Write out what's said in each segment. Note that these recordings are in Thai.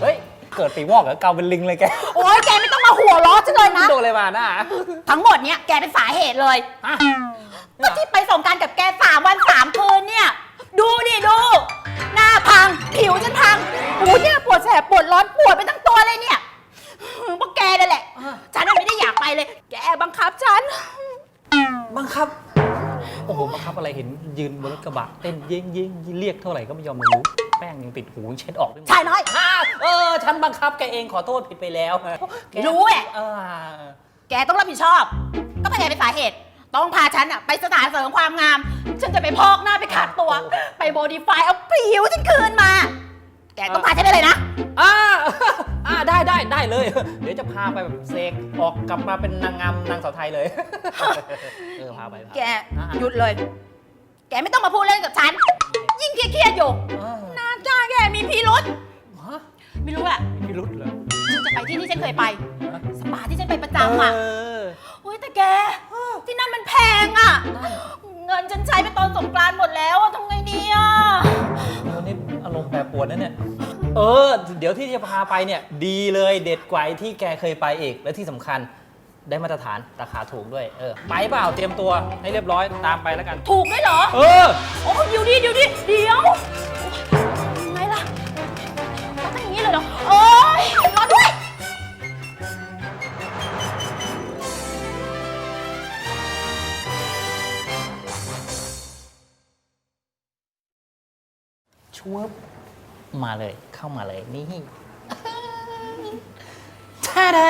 เฮ้ย เกิดปีวอกเหรอเกาเป็นลิงเลยแก โอ๊ยแกไม่ต้องมาหัวล้อฉันเลยนะ โดนอะไรมาน่ะ ทั้งหมดเนี้ยแกเป็นสาเหตุเลยฮะ ก็ที่ไปส่งกรารกับแกสามวันสามคืนเนี่ย ดูดิดู หน้าพัง ผิวฉันพังโอ้ยเนี่ยปวดแสบปวดร้อนปวดไปทั้งตัวเลยเนี่ยพวกแกนั่นแหละ ฉันน่ะไม่ได้อยากไปเลย แกบังคับฉัน บังคับ โอ้โหบังคับอะไรเห็นยืนบนรถกระบะเต้นเย้งเย้งเรียกเท่าไหร่ก็ไม่ยอมมารู้แป้งยังติดหูยังเช็ดออกด้วยชายน้อย อ้าวเออ ฉันบังคับแกเองขอโทษผิดไปแล้วแกรู้แหละ เออแกต้องรับผิดชอบก็ไม่แกเป็นสาเหตุ ต้องพาฉันอะไปสถานเสริมความงาม ฉันจะไปพอกหน้าไปขัดตัว ไปโบดีไฟเอาผิวฉันคืนมา แกต้องพาฉันไปเลยนะอ่า อ่าได้ได้ได้เลย เดี๋ยวจะพาไปแบบเซกออกกลับมาเป็นนางงามนางสาวไทยเลย เออพาไปพาไปแกอ่าหยุดเลย แกไม่ต้องมาพูดเล่นกับฉัน ยิ่งเครียดๆอยู่อ่าหน้าจ้าแกมีพิรุษฮะไม่รู้อะมีพิรุษเหรอฉันจะไปที่ที่ฉันเคยไปฮะสปาที่ฉันไปประจำอะเออโอ้ยแต่แก ที่นั่นมันแพงอะเงินฉันใช้ไปตอนสงกรานต์หมดแล้วอะทำไงดีอะวันนี้อารมณ์แปรปรวนนะเนี่ย เออ เดี๋ยวที่จะพาไปเนี่ย ดีเลยเด็ดกว่าไอ้ที่แกเคยไปอีก และที่สำคัญได้มาตรฐานราคาถูกด้วย เออ ไปเปล่าเตรียมตัวให้เรียบร้อยตามไปแล้วกัน ถูกด้วยเหรอ เออ โอ้ยเดี๋ยวดิเดี๋ยวดิเดี๋ยวยังไงล่ะต้องอย่างนี้เลยเหรอโอ้ยรอด้วย ชวบ มาเลยเข้ามาเลยนี่ท่าแด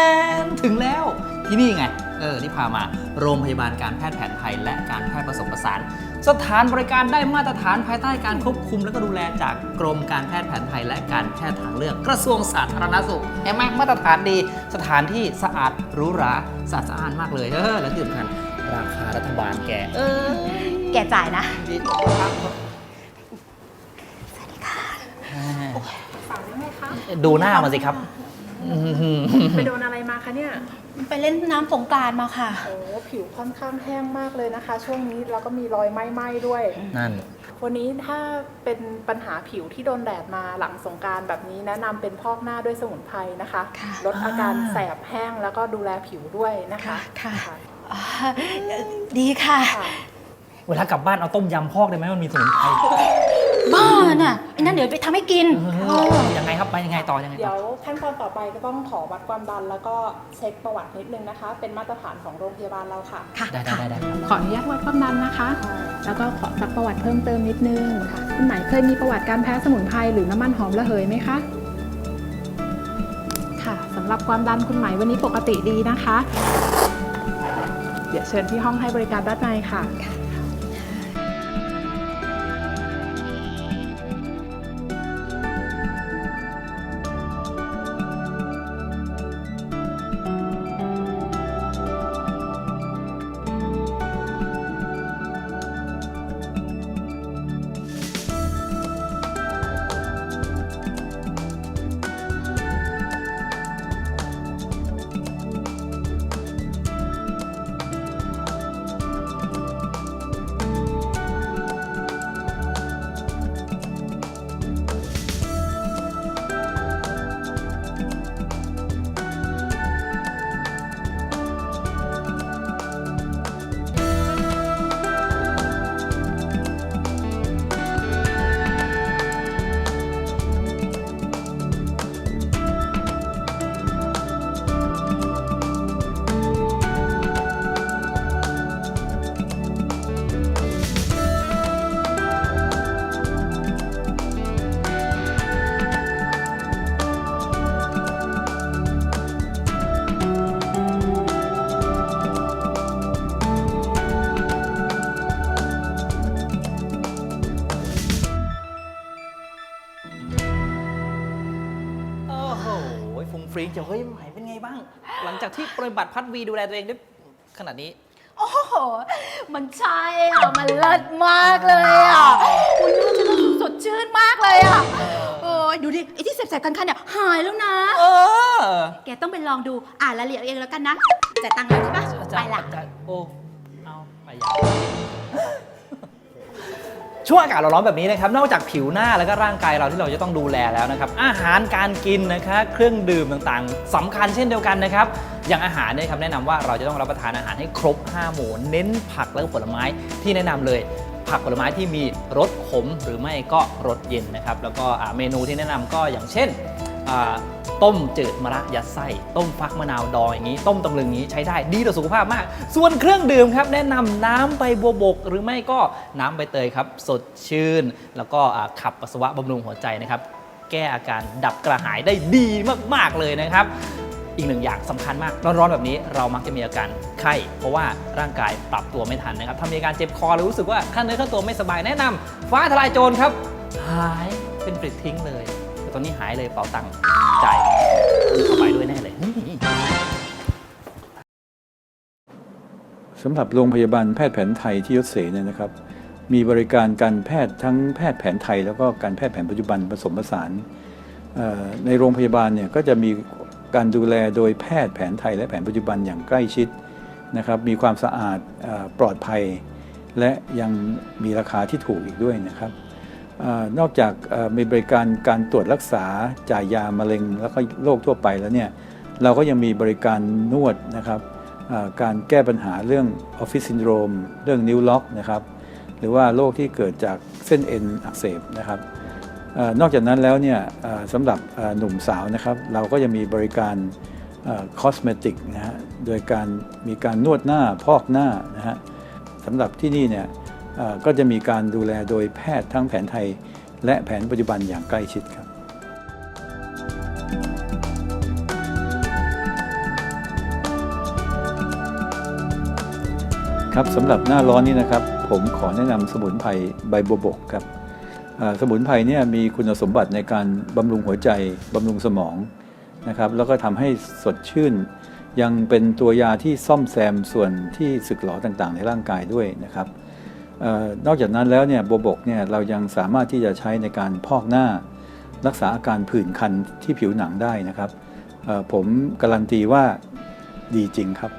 นถึงแล้วที่นี่ไง เออที่พามาโรงพยาบาลการแพทย์แผนไทย และการแพทย์ผสมผสาน สถานบริการได้มาตรฐานภายใต้การควบคุม และก็ดูแลจากกรมการแพทย์แผนไทย และการแพทย์ทางเลือก กระทรวงสาธารณสุขเห็นไหมมาตรฐานดี สถานที่สะอาดหรูหราสะอาดสะอ้านมากเลยเออและที่สำคัญราคารัฐบาลแกเออแกจ่ายนะ ดีครับ ฝังได้ไหมคะ ดูหน้ามาสิครับอื้อหือไปโดนอะไรมาคะเนี่ย ไปเล่นน้ำสงกรานต์มาค่ะ โอ้ผิวค่อนข้างแห้งมากเลยนะคะ ช่วงนี้แล้วก็มีรอยไหม้ๆด้วย นั่น วันนี้ถ้าเป็นปัญหาผิวที่โดนแดดมาหลังสงกรารแบบนี้แนะนำเป็นพอกหน้าด้วยสมุนไพรนะคะ ค่ะลดอาการแสบแห้งแล้วก็ดูแลผิวด้วยนะคะค่ะค่ะ อ่าดีค่ะ ค่ะ เวลากลับบ้านเอาต้มยำพอกได้ไหมมันมีสมุนไพรบ้า น่ะไอ้นั่นเดี๋ยวไปทำให้กิน เออยังไงครับไปยังไงต่อยังไงเดี๋ต่ยอวขั้นตอนต่อไปก็ต้องขอวัดความดัน แล้วก็เช็คประวัตินิดนึงนะคะ เป็นมาตรฐานของโรงพยาบาลเราค่ะค่ะได้ได้ได้ได้ครับขออนุญาตวัดความดันนะคะ แล้วก็ขอซักประวัติเพิ่มเติมนิดนึงค่ะคุณไหนเคยมีประวัติการแพ้สมุนไพรหรือน้ำมันหอมระเหยไหมคะ ค่ะสำหรับความดันคุณไหมวันนี้ปกติดีนะคะ เดี๋ยวเชิญที่ห้องให้บริการด้านในค่ะ ฟุงฟริ้งจะเฮ้ยใหม่เป็นไงบ้าง หลังจากที่ปฏิบัติพัดวีดูแลตัวเองได้ขนาดนี้ โอ้โห มันใช่อะ มันเลิศมากเลยอะคุณน่าจะรู้สึกสดชื่นมากเลยอะเออดูดิไอ้ที่แสบๆคันๆเนี่ยหายแล้วนะ เออแกต้องไปลองดูอ่านรายละเอียดเองแล้วกันนะจ่ายตังค์แล้วใช่ปะไปละ โอ้ เอาไปอย่าง ช่วงอากาศร้อนๆแบบนี้นะครับ นอกจากผิวหน้าแล้วก็ร่างกายเราที่เราจะต้องดูแลแล้วนะครับ อาหารการกินนะคะเครื่องดื่มต่างๆสำคัญเช่นเดียวกันนะครับ อย่างอาหารเนี่ยครับแนะนำว่าเราจะต้องรับประทานอาหารให้ครบ 5 หมู่เน้นผักและผลไม้ที่แนะนำเลย ผักผลไม้ที่มีรสขมหรือไม่ก็รสเย็นนะครับแล้วก็เมนูที่แนะนำก็อย่างเช่น ต้มจืดมะระยัดไส้ ต้มฟักมะนาวดองอย่างนี้ ต้มตำลึงอย่างนี้ใช้ได้ดีต่อสุขภาพมาก ส่วนเครื่องดื่มครับ แนะนำน้ำใบบัวบก หรือไม่ก็น้ำใบเตยครับ สดชื่น แล้วก็ขับปัสสาวะบำรุงหัวใจนะครับ แก้อาการดับกระหายได้ดีมาก ๆ เลยนะครับ อีกหนึ่งอย่างสำคัญมาก ร้อนๆแบบนี้เรามักจะมีอาการไข้ เพราะว่าร่างกายปรับตัวไม่ทันนะครับถ้ามีอาการเจ็บคอหรือรู้สึกว่าขั้นเนื้อขั้นตัวไม่สบายแนะนำฟ้าทลายโจรครับ หายเป็นปลิดทิ้งเลย ตอนนี้หายเลยเป๋าตังค์จ่ายเข้าไปด้วยแน่เลย สำหรับโรงพยาบาลแพทย์แผนไทยที่ยศเสเนี่ยนะครับ มีบริการการแพทย์ทั้งแพทย์แผนไทย แล้วก็การแพทย์แผนปัจจุบันผสมผสานเอ่อในโรงพยาบาลเนี่ยก็จะมีการดูแลโดยแพทย์แผนไทยและแผนปัจจุบันอย่างใกล้ชิดนะครับ มีความสะอาดเอ่อปลอดภัย และยังมีราคาที่ถูกอีกด้วยนะครับ นอกจากมีบริการการตรวจรักษาจ่ายยามะเร็ง แล้วก็โรคทั่วไปแล้วเนี่ยเราก็ยังมีบริการนวดนะครับการแก้ปัญหาเรื่องออฟฟิศซินโดรมเรื่องนิ้วล็อกนะครับหรือว่าโรคที่เกิดจากเส้นเอ็นอักเสบนะครับอนอกจากนั้นแล้วเนี่ยสำหรับหนุ่มสาวนะครับ เราก็ยังมีบริการคอสเมติกนะฮะโดยการมีการนวดหน้าพอกหน้านะฮะสำหรับที่นี่เนี่ย ก็จะมีการดูแลโดยแพทย์ทั้งแผนไทย และแผนปัจจุบันอย่างใกล้ชิดครับครับสำหรับหน้าร้อนนี้นะครับ ผมขอแนะนำสมุนไพรใบบัวบกครับสมุนไพรเนี่ยมีคุณสมบัติในการบำรุงหัวใจบำรุงสมองนะครับแล้วก็ทำให้สดชื่น ยังเป็นตัวยาที่ซ่อมแซมส่วนที่สึกหรอต่างๆ ในร่างกายด้วยนะครับ นอกจากนั้นแล้วเนี่ยบวบกเนี่ยเรายังสามารถที่จะใช้ในการพอกหน้า รักษาอาการผื่นคันที่ผิวหนังได้นะครับผมการันตีว่าดีจริงครับ